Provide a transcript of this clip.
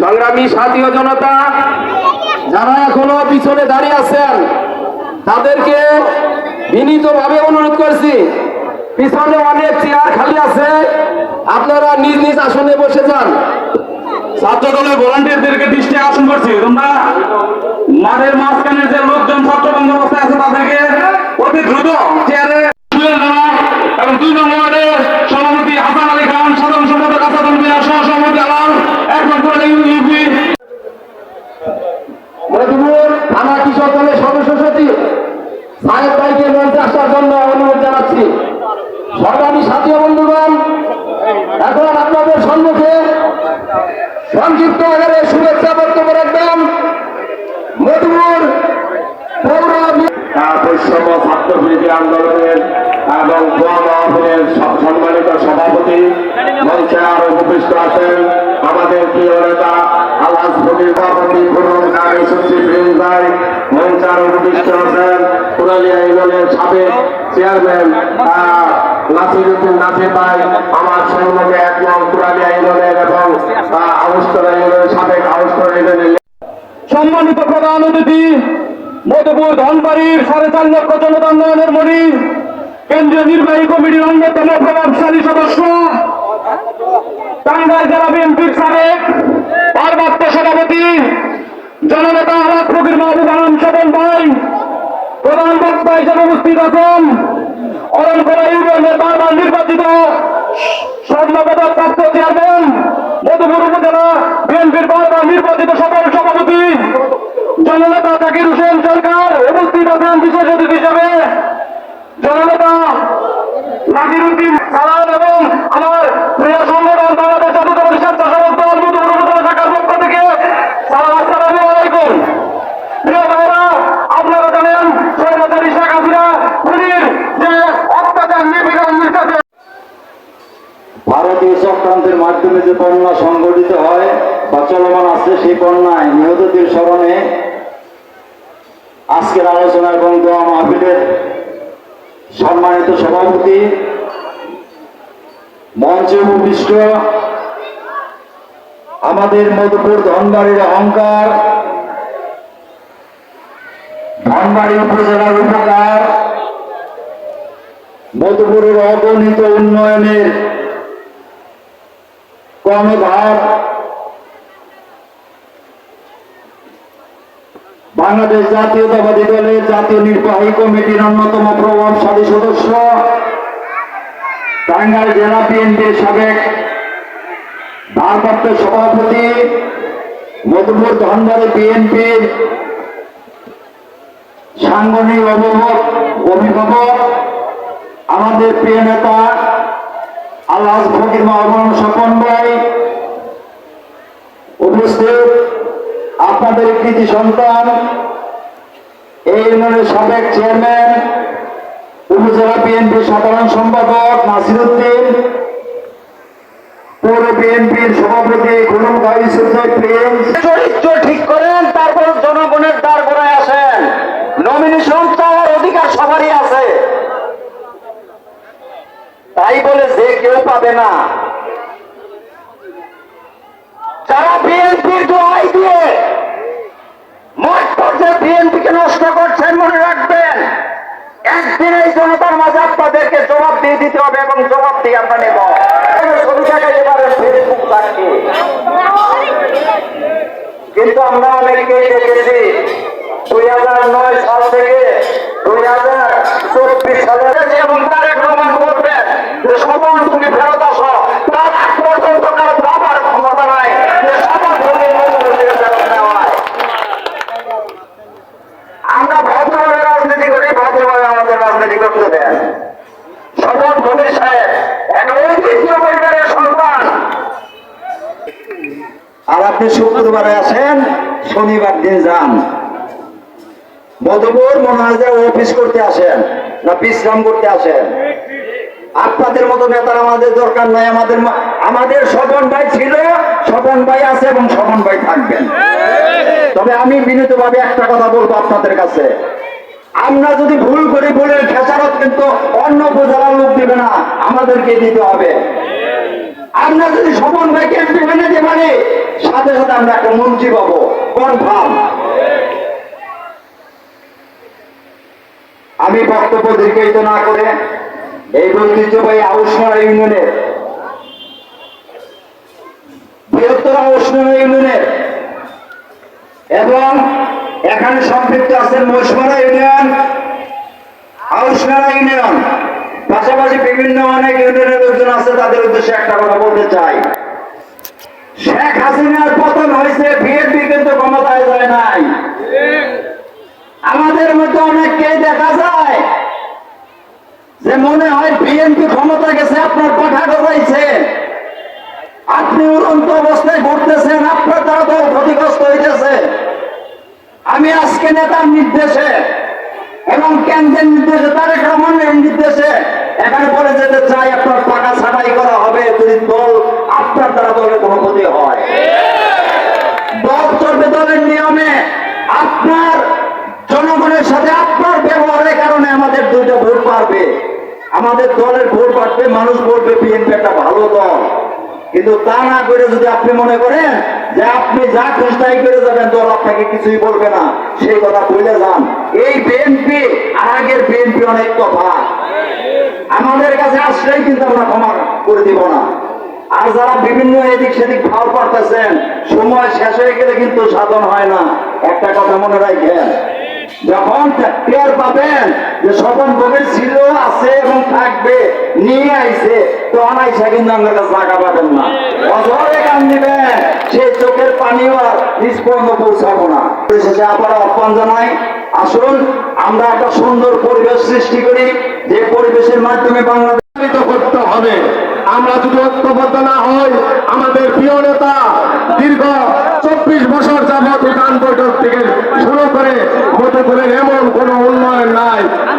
সংগ্রামী সাথীয় জনতা, যারা এখনও পিছনে দাঁড়িয়ে আছেন, তাদেরকে বিনীতভাবে অনুরোধ করছি, পিছনে অনেক চেয়ার খালি আছে, আপনারা নিজ নিজ আসনে বসে যান। ছাত্র দলের ভলান্টিয়ারদেরকে দৃষ্টি আকর্ষণ করছি। তোমরা মাঠের মাঝখানের যে লোকজন ছাত্র বন্ধ অবস্থায় আছে, তাদেরকে অতি দ্রুত আপনাদের সম্মুখে সংক্ষিপ্ত আকারে শুভেচ্ছা বক্তব্য রাখবেন। বিরোধী আন্দোলনের এবং সম্মানিত সভাপতি, মঞ্চে উপবিষ্ট আছেন আমাদের প্রিয় নেতা ফকির সভাপতি আরও উপবিষ্ট আছেন পুরালিয়া ইউনিয়নের সাবেক চেয়ারম্যান নাসিরুদ্দিন নাসির ভাই, আমার সঙ্গে একজন পুরালিয়া ইউনিয়নের এবং আউস্তরা ইউনিয়নের সাবেক আউস্তরা ইউনিয়নের সম্মানিত প্রধান অতিথি, মধুপুর ধনবাড়ির সাড়ে চার লক্ষ জনতা উন্নয়নের মণি, কেন্দ্রীয় নির্বাহী কমিটির অন্যতম প্রভাবশালী সদস্য, টাঙ্গাইল জেলা বিএনপির সাবেক পার্বত্য সভাপতি জননেতা আলাদ ফকির মাহবুব আলম স্বপন ভাই প্রধান বক্তা আছেন অরণখোলা ইউনিয়নের বারবার নির্বাচিত স্বর্ণপদক প্রাপ্ত চেয়ারম্যান, মধুপুর উপজেলা বিএনপির বারবার নির্বাচিত সকল সভাপতি, জননেতা জাকির হোসেন সরকার উপস্থিত আছেন বিশেষ অতিথি হিসেবে। জননেতা নাজির উদ্দিন এবং আমার প্রিয় সংগঠন বাংলাদেশ জাতীয়তাবাদী স্বেচ্ছাসেবক দল মধুপুর উপজেলা শাখার পক্ষ থেকে সালাম আসসালামু আলাইকুম প্রিয় ভাইরা আপনারা জানেন সৈন্যতারি শেখ হাসিনা খুনির যে অত্যাচার নিপীড়ন নির্যাতন ভারতীয় চক্রান্তের মাধ্যমে যে বন্যা সংগঠিত হয় বা চলমান আছে, সেই বন্যায় নিহতদের স্মরণে আজকের আলোচনা এবং দোয়া মাহফিলের সম্মানিত সভাপতি, মঞ্চে উপবিষ্ট আমাদের মধুপুর ধনবাড়ির অহংকার, ধনবাড়ি উপজেলার উপকার, মধুপুরের অগণিত উন্নয়নের কর্ণধার বাংলাদেশ জাতীয়তাবাদী দলের জাতীয় নির্বাহী কমিটির অন্যতম প্রভাবশালী সদস্য, টাঙ্গাইল জেলা বিএনপির সাবেক ভারপ্রাপ্ত সভাপতি, মধুপুর ধনবাড়ি বিএনপির সাংগঠনিক অভিভাবক অভিভাবক, আমাদের প্রিয় নেতা আল্লাহ ফকির মাহবুব স্বপন ভাই উপস্থিত, আপনাদের কৃতি সন্তান, এই ইউনিয়নের সাবেক চেয়ারম্যান, উপজেলা বিএনপির সাধারণ সম্পাদক নাসিরুদ্দিন পৌর বিএনপির সভাপতি খুলুম গাই সুজয় প্রিন্স চরিত্র ঠিক করেন, তারপর জনগণের দ্বার গোড়ায় আসেন নমিনেশন চাওয়ার অধিকার সবারই আছে তাই বলে যে না। যারা বিএনপির দোয়াই দিয়ে মাঠ পর্যায়ে বিএনপিকে নষ্ট করছেন, মনে রাখবেন, একদিন এই জনতার মাঝে আপনাদেরকে জবাব দিয়ে দিতে হবে এবং জবাব দিয়ে আমরা নেব। কিন্তু আমরা অনেকেই দেখেছি, দুই হাজার নয় সাল থেকে দুই হাজার চব্বিশ সালে এবং তারেক রহমান বলবেন যে সবল করতে দেন। সবল ভূমি সাহেব, এক সন্তান। আর আপনি শুক্রবারে আসেন, শনিবার দিন যান। মধুপুর মনে হয় যে অফিস করতে আসেন না বিশ্রাম করতে আসেন। আপনাদের মতো নেতার আমাদের দরকার নাই, আমাদের আমাদের স্বপন ভাই ছিল স্বপন ভাই আছে এবং স্বপন ভাই থাকবেন। তবে আমি বিনীতভাবে একটা কথা বলব আপনাদের কাছে। আমরা যদি ভুল করি, ভুলের খেসারত কিন্তু অন্য উপজেলার লোক দিবে না, আমাদেরকে দিতে হবে। আমরা যদি স্বপন ভাইকে এমপি বানাতে পারি, সাথে সাথে আমরা একটা মন্ত্রী পাবো। কনফার্ম? আমি বক্তব্য দীর্ঘায়িত না করে এই ঐতিহ্যবাহী আউসমারা ইউনিয়নের বৃহত্তর আউসমারা ইউনিয়নের এবং এখানে সম্পৃক্ত আছেন মহিষমারা ইউনিয়ন আউসমারা ইউনিয়ন। পাশাপাশি বিভিন্ন অনেক ইউনিয়নের লোকজন আছে, তাদের উদ্দেশ্যে একটা কথা বলতে চাই। শেখ হাসিনার পতন হয়েছে, বিএনপি কিন্তু ক্ষমতায় যায় নাই। আমাদের মধ্যে অনেককেই দেখা যায় যে মনে হয় বিএনপি ক্ষমতা গেছে, আপনার পাঠা গজাইছে। আপনি উড়ন্ত অবস্থায় ঘুরতেছেন, আপনার দ্বারা তো ক্ষতিগ্রস্ত হইতেছে। আমি আজকে নেতার নির্দেশে এবং কেন্দ্রের নির্দেশে, তারেক রহমানের নির্দেশে এখানে বলে যেতে চাই, আপনার টাকা ছাড়াই করা হবে, যদি দল আপনার দ্বারা দলের কোনো ক্ষতি হয়। দল চলবে দলের নিয়মে। আপনার জনগণের সাথে আপনার ব্যবহারের কারণে আমাদের দুইটা ভোট পারবে আমাদের দলের ভোট পাঠবে মানুষ বলবে, বিএনপি একটা ভালো দল। কিন্তু তা না করে যদি আপনি মনে করেন যে আপনি যা খুশি তাই করে যাবেন দল আপনাকে কিছুই বলবে না। সেই কথা বলে যান। এই বিএনপি আর আগের বিএনপি অনেক তফাৎ। আমাদের কাছে আসলেই কিন্তু আমরা ক্ষমা করে দিব না। আর যারা বিভিন্ন এদিক সেদিক ভাব করতেছেন, সময় শেষ হয়ে গেলে কিন্তু সাধন হয় না। একটা কথা মনে রাখেন যখন টের পাবেন যে স্বপন কবির ছিল, আছে এবং থাকবে, নিয়ে আইছে কাছে জায়গা পাবেন না। অজরে কান দিবেন সেই চোখের পানিও আর পর্যন্ত পৌঁছাবো না। পরিশেষে আবার আহ্বান জানাই, আসুন, আমরা একটা সুন্দর পরিবেশ সৃষ্টি করি, যে পরিবেশের মাধ্যমে বাংলাদেশ করতে হবে। আমরা যদি ঐক্যবদ্ধ না হই, আমাদের প্রিয় নেতা দীর্ঘ নাই।